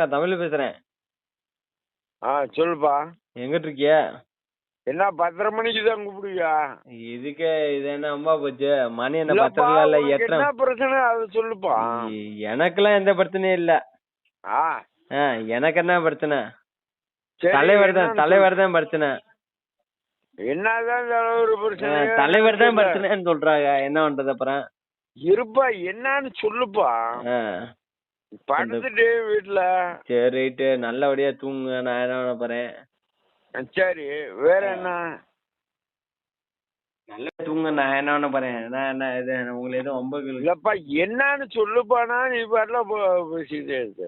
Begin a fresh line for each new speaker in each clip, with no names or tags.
வணக்கம் தமிழ் பேசுறேன்.
ஆ சொல்லுப்பா.
எங்கிட்டு இருக்கிய
என்ன பத்தரை மணிக்கு தான் கூப்பிடுவியா?
இதுக்கு இது என்ன அம்மா போச்சு? மணி என்ன பத்தல இல்ல எத்தனை?
என்ன பிரச்சனை? அதை சொல்லுப்பா.
எனக்கெல்லாம் எந்த பிரச்சனையும் இல்ல.
ஆ.
எனக்கு என்ன பிரச்சனை? தலைவர் தான் தலைவர் தான் பிரச்சனை.
என்னதான் பிரச்சனை?
தலைவர் தான். பிரச்சனைன்னு சொல்றாங்க. என்ன பண்றது அப்புறம்?
இருப்பா என்னன்னு சொல்லுப்பா. படுத்துட்டு வீட்டுல
சரி ரைட்டு நல்லபடியா தூங்குங்க. நான் என்ன பண்ண போறேன்?
சரி வேற என்ன?
நல்லா தூங்க நான் என்ன பண்ண போறேன்? நான் என்ன இது உங்களுக்கு எதுவும் ஒம்பது
இல்லப்பா என்னன்னு சொல்லுப்பானா? நீ பாட்டுல போ- பேசிட்டே இருக்க.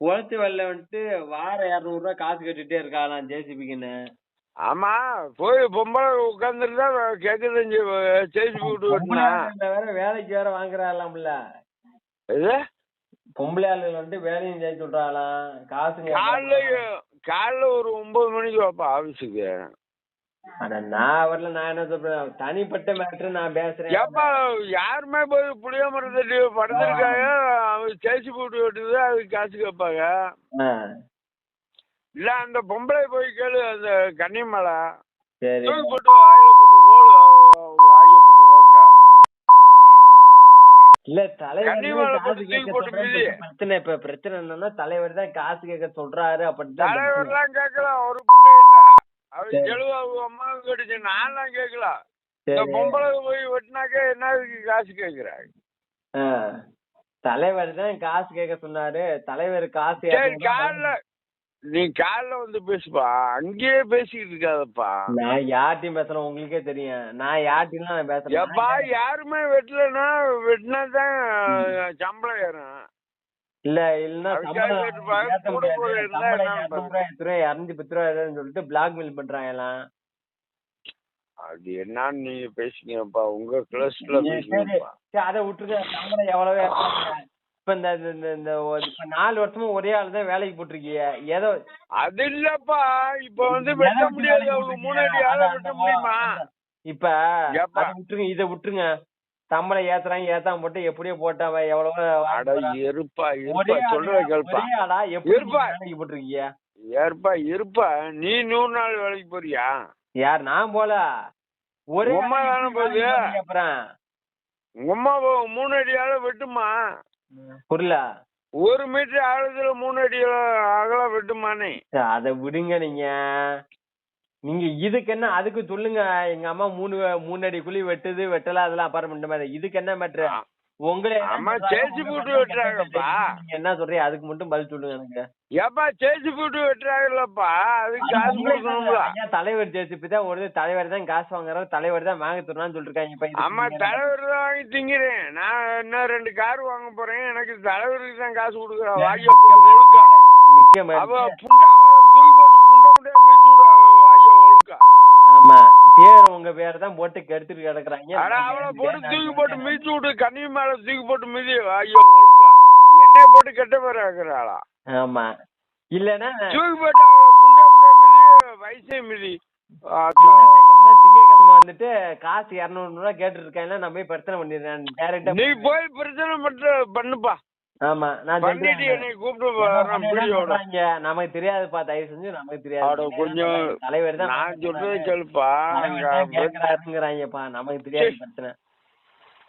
குளத்து வெள்ள வந்துட்டு வாரம் இரநூறுவா காசு கட்டிட்டே இருக்காளாம் ஜேசிபிக்குன்னு.
ஆமா போய் பொம்பளை உட்காந்துட்டு தான் கேக்குது சேசி போட்டு விட்டுனா
வேற வேலைக்கு வேற வாங்குறாளாம்ல
இது
பொம்பளை ஆளுகள் வந்து வேலையும் செய்ய சொல்றாளாம் காசுங்க
காலைல காலைல ஒரு ஒன்பது மணிக்கு வாப்பா ஆபீஸுக்கு
அட நான் வரல நான் என்ன சொல்றேன் தனிப்பட்ட மேட்ரு நான் பேசுறேன்.
ஏப்பா யாருமே போய் புளிய மரத்தடி படுத்திருக்காங்க. அவன் சேசி போட்டு விட்டுது அதுக்கு காசு கேட்பாங்க. இல்ல அந்த பொம்பளை போய் கேளு அந்த கன்னிமலை.
சரி.
போட்டு ஆயில போட்டு ஓடு அவங்க ஆயில போட்டு ஓக்க
இல்ல தலைவர்
கன்னிமாலை
தான் காசு
போட்டு
கேட்க
தூக்கி போட்டு
சொல்றாரு.
மிதி.
பிரச்சனை இப்ப பிரச்சனை என்னன்னா தலைவர் தான் காசு கேட்க சொல்றாரு அப்படின்னு தான் பிரச்சனை.
தலைவர்லாம் கேட்கல ஒரு குண்டே இல்ல. செலவு அவங்க அம்மாவுக்கு கட்டுச்சு கேட்கல இந்த பொம்பளை போய் வெட்டினாக்க என்ன காசு கேட்கிறாங்க
ஆ. தலைவர் தான் காசு கேட்க சொன்னாரு தலைவர் காசு
காலைல நீ காலைல வந்து பேசுப்பா. அங்கேயே பேசிக்கிட்டு இருக்காதப்பா.
நான் யார்ட்டையும் பேசுறேன் உங்களுக்கே தெரியும். நான் யார்ட்டையும் நான் பேசுறேன்
எப்பா யாருமே வெட்டலன்னா வெட்டினா தான் சம்பளம் ஏறும்.
இல்ல இல்லன்னா இரநூத்தி பத்து ஏதாவது சொல்லிட்டு பிளாக்மெயில் பண்றாங்க எல்லாம்.
அது என்னன்னு நீங்க பேசிங்கப்பா உங்க கிளாஸ்ல
அதை சம்பளம் எவ்வளவு? இப்ப இந்த இந்த- இப்ப நாலு வருஷமா ஒரே ஆள் தான் வேலைக்கு போட்டிருக்கீங்க ஏதோ
அது இல்லப்பா இப்ப வந்து வெட்ட முடியாது.
வேலைக்கு
அவங்க
போட்டிருக்கீங்க?
முன்னாடி ஆளை வெட்ட முடியுமா?
இப்ப? அதை விட்டுருங்க இதை விட்டுருங்க. சம்பளம் ஏத்துறாங்க ஏத்தாம போட்டு எப்படியோ போட்டாவ எவ்வளவு
இருப்பா இருப்பா.
ஆளா
கேள்ப்பா. இருப்பா.
வேலைக்கு போட்டிருக்கீங்க
ஏற்பா இருப்பா. நீ நூறு நாள் வேலைக்கு போறியா?
யார் நான் போல. ஒரே
தானே
எப்படி
போகுது?
அப்புறம்.
போ- மூணு அடி ஆள வெட்டுமா?
புரியல.
ஒரு மீட்டர் ஆழத்துல மூணு அடி அகலம் வெட்டுமானே.
அதை விடுங்க நீங்க. நீங்க இதுக்கு என்ன அதுக்கு சொல்லுங்க. எங்க அம்மா மூணு மூணு அடி குழி வெட்டுது வெட்டல அதெல்லாம் அப்பார்ட்மெண்ட் மாதிரி. இதுக்கு என்ன மேட்ரு உங்களே என்ன உங்க
போட்டு வெட்டுறாங்கப்பா.
என்ன சொல்றீங்க அதுக்கு மட்டும் பதில் சொல்லுங்க எனக்கு.
ஏப்பா சேச்சி போட்டு வெட்டுறாங்கல்லப்பா. அதுக்கு காசு கொடுக்கணும்ல.
தலைவர் ஜேசிபி தான் ஒரு தலைவர் தான் காசு வாங்குறாரு தலைவர் தான் வாங்க தரணும்னு சொல்லிருக்காங்க.
ஆமா
என்ன-
தலைவர் தான் வாங்கி திங்கிறேன். நான் இன்னும் ரெண்டு கார் வாங்க போறேன். எனக்கு தலைவருக்கு தான் காசு கொடுக்குறா. போட்டு ஒழுக்கா.
மிக்க
அவ
மகிழ்ச்சி.
புண்டா தூக்கி போட்டு புண்ட முண்டையா மீச்சு விடு வாங்கிய ஒழுக்கா.
ஆமா. பேர் உங்க பேர் தான் போட்டு கெடுத்துட்டு கிடக்குறாங்க.
அட அவளை போட்டு தூக்கி போட்டு மீச்சு விடு கண்ணி மேல தூக்கி போட்டு மிதி ஐயோ ஒழுக்கா. என்னைய போட்டு கெட்ட பேர் ஆக்குறாளா
ஆமா. இல்லன்னா
தூக்கி போட்டு அவளை புண்டை புண்டை மிதி வயசே மிதி.
திங்கட்கிழமை வந்துட்டு காசு இரநூறு ரூபா கேட்டு இருக்காங்க நான் போய் பிரச்சனை பண்ணிடுறேன். டேரக்டா
நீ போய் பிரச்சனை மட்டும் பண்ணுப்பா.
ஆமா நான்
கூப்பிட்டு.
நமக்கு தெரியாதுப்பா தயவு செஞ்சு நமக்கு தெரியாது.
கொஞ்சம்
தலைவர் தான்
நான் சொல்றதை கேளுப்பா.
கேக்குறாருங்கிறாங்கப்பா நமக்கு தெரியாது. பிரச்சனை.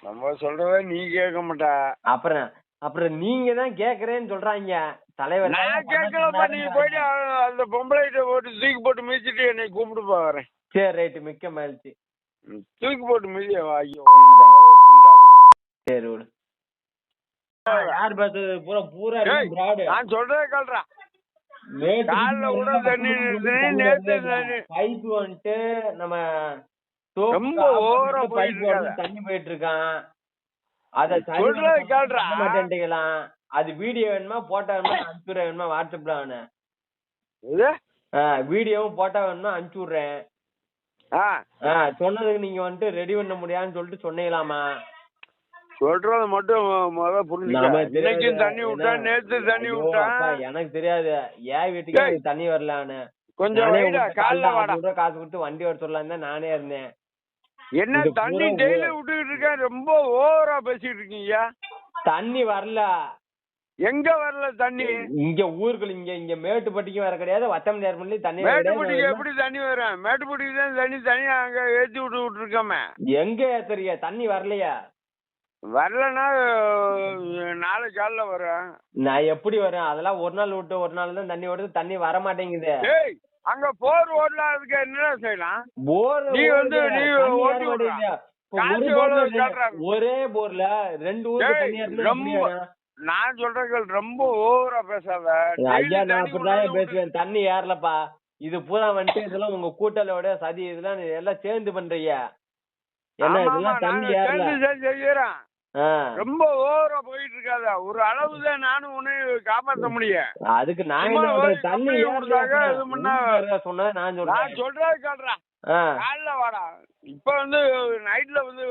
நம்ம சொல்றத நீ கேட்க மாட்டா.
அப்புறம் அப்புறம் நீங்க தான் கேக்குறேன்னு சொல்றாங்க. தலைவர்
நான் கேட்கலப்பா நீ. போயிட்டு அந்த பொம்பளைகிட்ட போட்டு தூக்கி போட்டு மிதிச்சிட்டு என்னை கூப்பிட்டு வரேன்.
சரி ரைட்டு மிக்க மகிழ்ச்சி.
தூக்கி போட்டு மிதிய.
சரி விடு. யார் பேசுறது பூரா பூரா பிராடு
நான் சொல்றதை கேள்றா காலைல கூட தண்ணி நிறுத்தி, நேத்து தண்ணி.
பைப் வந்துட்டு நம்ம
ரொம்ப ஓவரா போயிட்டு.
தண்ணி போயிட்டு இருக்கான். அத
சொல்றதை
அது வீடியோ வேணுமா? போட்டோ வேணுமா? அனுப்பிச்சு விடுறேன் வேணுமா? வாட்ஸ்அப்ல அவனு வீடியோவும் போட்டோ வேணுமா? அனுப்பிச்சு விடுறேன் சொன்னதுக்கு நீங்க வந்துட்டு ரெடி பண்ண முடியாதுன்னு சொல்லிட்டு சொன்னீங்களாமா
சொல்றத மட்டும் முத புரிஞ்சுக்க. இன்னைக்கும் தண்ணி
என்ன?
நேத்து தண்ணி
அப்பா, எனக்கு தெரியாது. ஏன் வீட்டுக்கு தண்ணி வரலான்னு.
கொஞ்சம் காலைல வாடா.
காசு கொடுத்து வண்டி சொல்லலாம் தான் நானே இருந்தேன்.
என்ன தண்ணி டெய்லி விட்டுக்கிட்டு இருக்கேன் ரொம்ப ஓவரா பேசிட்டு இருக்கீங்க.
தண்ணி வரல.
எங்க வரல தண்ணி?
இங்க ஊருக்குள்ள இங்க இங்க மேட்டுப்பட்டிக்கும் வர கிடையாது. வத்தம் நேர்மலையும் தண்ணி
மேட்டுப்பட்டிக்கு எப்படி தண்ணி வரும் மேட்டுப்பட்டிக்கு தான் தண்ணி தனியா அங்க ஏத்தி விட்டு விட்டுருக்கோமே.
எங்க ஏத்துறிய தண்ணி வரலையா?
வரலன்னா நாளை காலைல வரும்
நான் எப்படி வரேன் அதெல்லாம் ஒரு நாள் விட்டு ஒரு நாள் தான் தண்ணி வருது தண்ணி வர மாட்டேங்குது.
ஏய் அங்க போர் ஓடலாம் அதுக்கு என்னடா செய்யலாம்?
போர்
நீ வந்து
ஓடுது,
நீ ஓட்டி காசு
ஒரு
எவ்வளவு
போர்ல ரெண்டு-
காட்டுறாங்க?
ஒரே போர்ல ரெண்டு ஊருக்கு
ஏய்,
தண்ணி
ரொம்ப? நான் சொல்றேன் ரொம்ப ஓவரா பேசாத.
ஐயா நான் அப்படிதான் பேசுவேன். தண்ணி ஏறலப்பா. இது பூரா வந்துட்டு இதெல்லாம் உங்க கூட்டலோட சதி இதெல்லாம் எல்லாம் சேர்ந்து பண்றீங்க. என்ன இதெல்லாம் தண்ணி ஏறல.
ரொம்ப ஓவரா போயிட்டு இருக்காத ஒரு அளவு தான் நானும் உன்னை காப்பாத்த முடியும்.
அதுக்கு நான் தண்ணி
கம்பெனி
ஏறல
கொடுத்தாங்க, இது பண்ணா-
சொன்னா நான்
நான்
சொல்றேன்.
சொல்றது கேள்றா
ஆ.
காலைல வாடா. இப்ப வந்து நைட்ல வந்து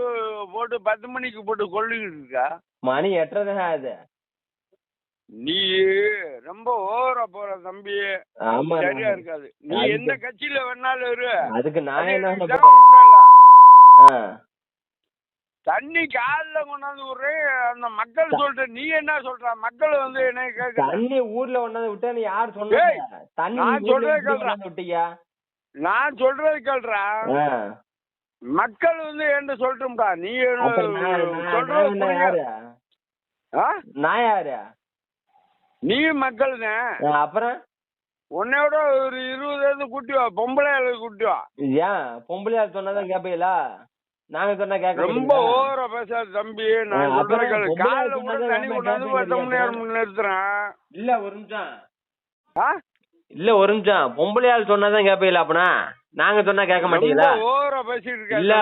போட்டு பத்து மணிக்கு போட்டு கொள்ளிக்கிட்டு இருக்கா?
மணி எட்டரை அது
நீ ரொம்ப ஓவரா போற தம்பி. சரியா இருக்காது. நீ எந்த கட்சியில வேணாலும் இரு.
அதுக்கு நான் என்ன
எனக்கு
சொல்றேன்
தேவைப்படல.
ஆ.
தண்ணி காலைல கொண்டாந்து விடுறேன் அந்த மக்கள் சொல்ற நீ என்ன சொல்ற? மக்கள் வந்து என்ன கேக்குற.
தண்ணி ஊர்ல கொண்டாந்து விட்டா நீ யார்
ஏய்,
தண்ணி
நான் சொல்றதை.
கொண்டாந்து விட்டீங்க
நான் சொல்றது கேள்றா.
ஆ.
மக்கள் வந்து என்ன சொல்லட்டும்டா. நீ சொல்றது
நான். யாரு?
ஆ?
நான் யாரு?
நீ மக்கள்
அப்புறம்?
உன்னையோட ஒரு இருபது கூட்டி வா. பொம்பளை கூட்டி வா.
ஏன்? பொம்பளையார் சொன்னாதான் கேப்பீங்களா? நாங்க சொன்னா கேட்க
ரொம்ப? ஓவரா பேசாத தம்பி. நான் காலைல
சொன்னதை
தண்ணி கொண்டாந்து பத்து மணி நேரம்
முடியாது.
நிறுத்துறேன்?
இல்ல ஒரு நிமிஷம்.
ஆ?
இல்ல ஒரு நிமிஷம். பொம்பளையாள் சொன்னாதான் கேப்பீங்களா அப்பனா? நாங்க சொன்னா கேட்க மாட்டீங்களா?
ஓவரா பேசிட்டு இருக்க
இல்ல.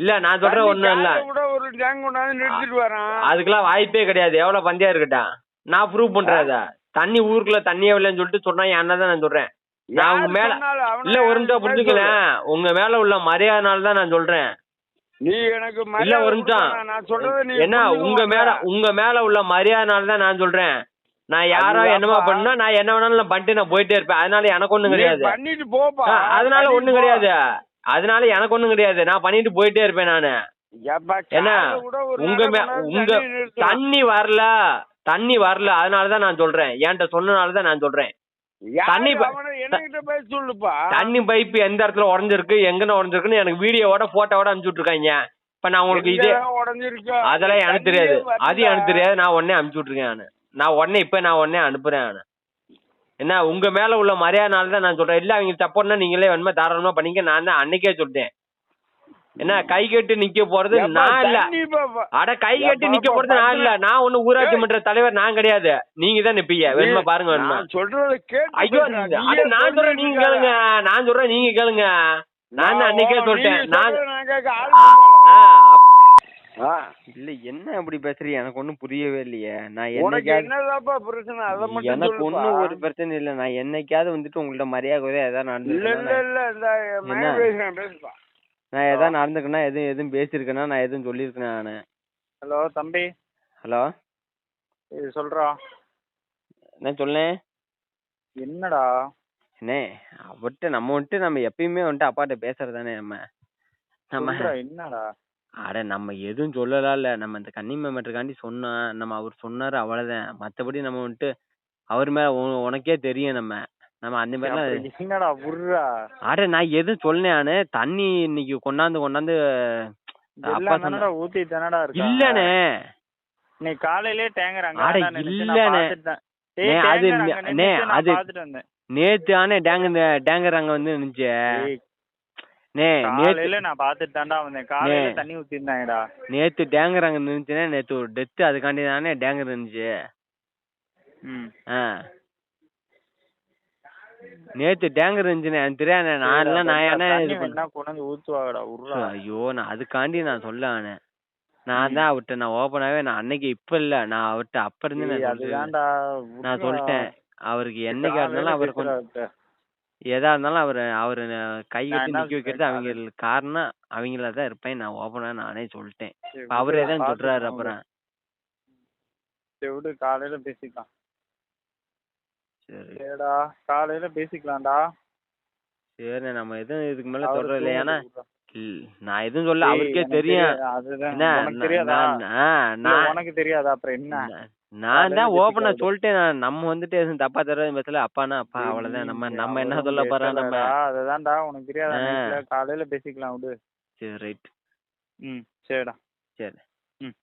இல்ல நான் சொல்றேன் ஒண்ணும் இல்ல.
கூட ஒரு டேங்க் கொண்டாந்து நிறுத்திட்டு வரேன்.
அதுக்கெல்லாம் வாய்ப்பே கிடையாது. எவ்வளவு பந்தயம் இருக்கட்டும். நான் ப்ரூவ் பண்றேன் தண்ணி ஊருக்குள்ள தண்ணியே இல்லைன்னு சொல்லிட்டு சொன்னா என்ன தான் நான் சொல்றேன். நான் உங்க மேல இல்ல ஒரு நிமிஷம்
பேச
புரிஞ்சுக்கலேன் உங்க மேல உள்ள மரியாதைனால தான் நான் சொல்றேன்.
நீ எனக்கு
இல்ல ஒரு நிமிஷம்.
நான் சொல்றதை நீ
என்ன உங்க மேல. உங்க மேல உள்ள மரியாதைனால தான் நான் சொல்றேன். நான் யாரோ. என்னமா பண்ணா நான் என்ன வேணாலும் நான் பண்ணிட்டு நான் போயிட்டே இருப்பேன். அதனால எனக்கு ஒண்ணும் கிடையாது.
பண்ணிட்டு போப்பா.
அதனால ஒண்ணும். கிடையாது. அதனால எனக்கு ஒண்ணும் கிடையாது. நான் பண்ணிட்டு போயிட்டே இருப்பேன் நானு. என்ன? உங்க உங்க
தண்ணி
வரல. தண்ணி வரல. அதனால தான் நான் சொல்றேன். என்கிட்ட சொன்னனால தான் நான் சொல்றேன். தண்ணி பைப் எந்த இடத்துல உடஞ்சிருக்கு எங்கன உடஞ்சிருக்குன்னு எனக்கு வீடியோவோட போட்டோவோட அனுப்பிச்சு விட்டுருக்காங்க. இப்ப நான் உங்களுக்கு இது? அதெல்லாம் எனக்கு தெரியாது. அது எனக்கு தெரியாது. நான் உடனே அனுப்பிச்சு விட்டுருக்கேன் நானு. நான் உடனே இப்ப நான் உடனே அனுப்புறேன் நானு. என்ன உங்க மேல உள்ள மரியாதைனால தான் நான் சொல்றேன். இல்ல அவங்க சப்போர்ட்னா நீங்களே வேணுமா தாராளமா பண்ணிக்க. நான் தான் அன்னைக்கே சொல்லிட்டேன். என்ன கை கட்டி நிக்க போறது நான் இல்ல. அட கை கட்டி நிக்க போறது நான் இல்ல. நான் ஒண்ணு ஊராட்சி மன்ற தலைவர் நான் கிடையாது. நீங்க தான் நிப்பீங்க. வேணுமா பாருங்க வேணுமா?
நான்
ஐயோ அட நான் சொல்றேன் நீங்க கேளுங்க. நான் சொல்றேன் நீங்க கேளுங்க. நான் அன்னைக்கே சொல்லிட்டேன். நான்
நான்.
இல்ல என்ன அப்படி பேசுறீங்க? எனக்கு ஒண்ணும் புரியவே இல்லையே. நான் என்னைக்காவது எனக்கு. ஒண்ணும் ஒரு பிரச்சனை இல்ல. நான் என்னைக்காவது வந்துட்டு உங்கள்ட்ட மரியாதை ஏதாவது
இல்ல
நடந்துருக்கேனா
இல்ல இல்ல
நான் ஏதாவது நடந்துக்கனா எதுவும் எதுவும் பேசியிருக்கேனா நான் எதுவும் சொல்லியிருக்கேனா நானு?
ஹலோ தம்பி.
ஹலோ?
இது சொல்றா.
என்ன சொல்லேன்
என்னடா?
அண்ணே அவர்கிட்ட நம்ம வந்துட்டு நம்ம எப்பயுமே வந்துட்டு அப்பாட்ட பேசுறது தானே நம்ம. நம்ம
சொல்றா என்னடா?
அட நம்ம எதுவும் சொல்லலாம் இல்ல. நம்ம இந்த கன்னிமா மேட்டருக்காண்டி சொன்னோம் நம்ம அவர் சொன்னாரு அவ்வளவுதான். மத்தபடி நம்ம வந்துட்டு அவர் மேல உ- உனக்கே தெரியும் நம்ம. நம்ம அந்த
புர்ரா
அட நான் எதுவும் சொன்னேன்னு தண்ணி இன்னைக்கு கொண்டாந்து கொண்டாந்து அப்பா சொன்ன
ஊத்தி தானடா இருக்கா?
இல்லண்ணே
நீ காலையிலே டேங்கர் அங்க
அட,
நின்னுச்சு,
அது நே-
நின்னுச்சு,
அது-. நேத்து ஆனே டேங்கர் டேங்கர் அங்க வந்து
ஏய்,
நே நேத்து
நான் பார்த்துட்டு தான்டா வந்தேன். காலையில. தண்ணி ஊத்திருந்தாங்கடா.
நேத்து டேங்கர் அங்க இருந்துச்சுன்னா நேத்து ஒரு அதுக்காண்டி தானே டேங்கர் இருந்துச்சு.
ம்.
ஆ. நேத்து டேங்கர் இருந்துச்சுண்ணே எனக்கு தெரியாதுண்ணே நான் எல்லாம் நான் என்ன
தண்ணி
இது பண்ண
வேணா கொண்டாந்து ஊத்துவாங்கடா உருளா.
ஐயோ நான் அதுக்காண்டி நான் சொல்ல ஆனேன். நான் தான் அவர்கிட்ட நான் ஓப்பனாவே நான் அன்னைக்கு இப்ப இல்ல நான் அவர்கிட்ட அப்ப இருந்து நான் நான். சொல்லிட்டேன் அவருக்கு என்னைக்கா இருந்தாலும் அவர் கொஞ்சம். எதா இருந்தாலும் அவர் அவர் கை கட்டி நிக்க வைக்கிறது
சொல்றேன்
அவங்க காரணம் அவங்கள தான் இருப்பேன் நான் ஓப்பனா நானே சொல்லிட்டேன். அவரே தான் சொல்றாரு. அப்புறம்.
காலையில பேசிக்கலாம்.
சரி.
சரிடா காலையில பேசிக்கலாம்டா.
சரி நம்ம எதுவும் இதுக்கு மேல சொல்றது இல்லை ஏன்னா நான் எதுவும் சொல்ல அவருக்கே தெரியும்.
தெரியாது, உனக்கு தெரியாதா? தெரியாதா? அப்புறம் என்ன?
நான்- தான்
பேசிக்கலாம்
சொல்லிட்டேன். நம்ம வந்துட்டு எதுவும் தப்பா தர பேசல. அப்பானா அப்பா அவ்வளவுதான். நம்ம நம்ம என்ன சொல்ல போறோம் நம்ம?
அதுதான்டா உனக்கு தெரியாதா? காலையில பேசிக்கலாம் விடு.
சரி ரைட்.
ம் சரிடா.
சரி.
ம்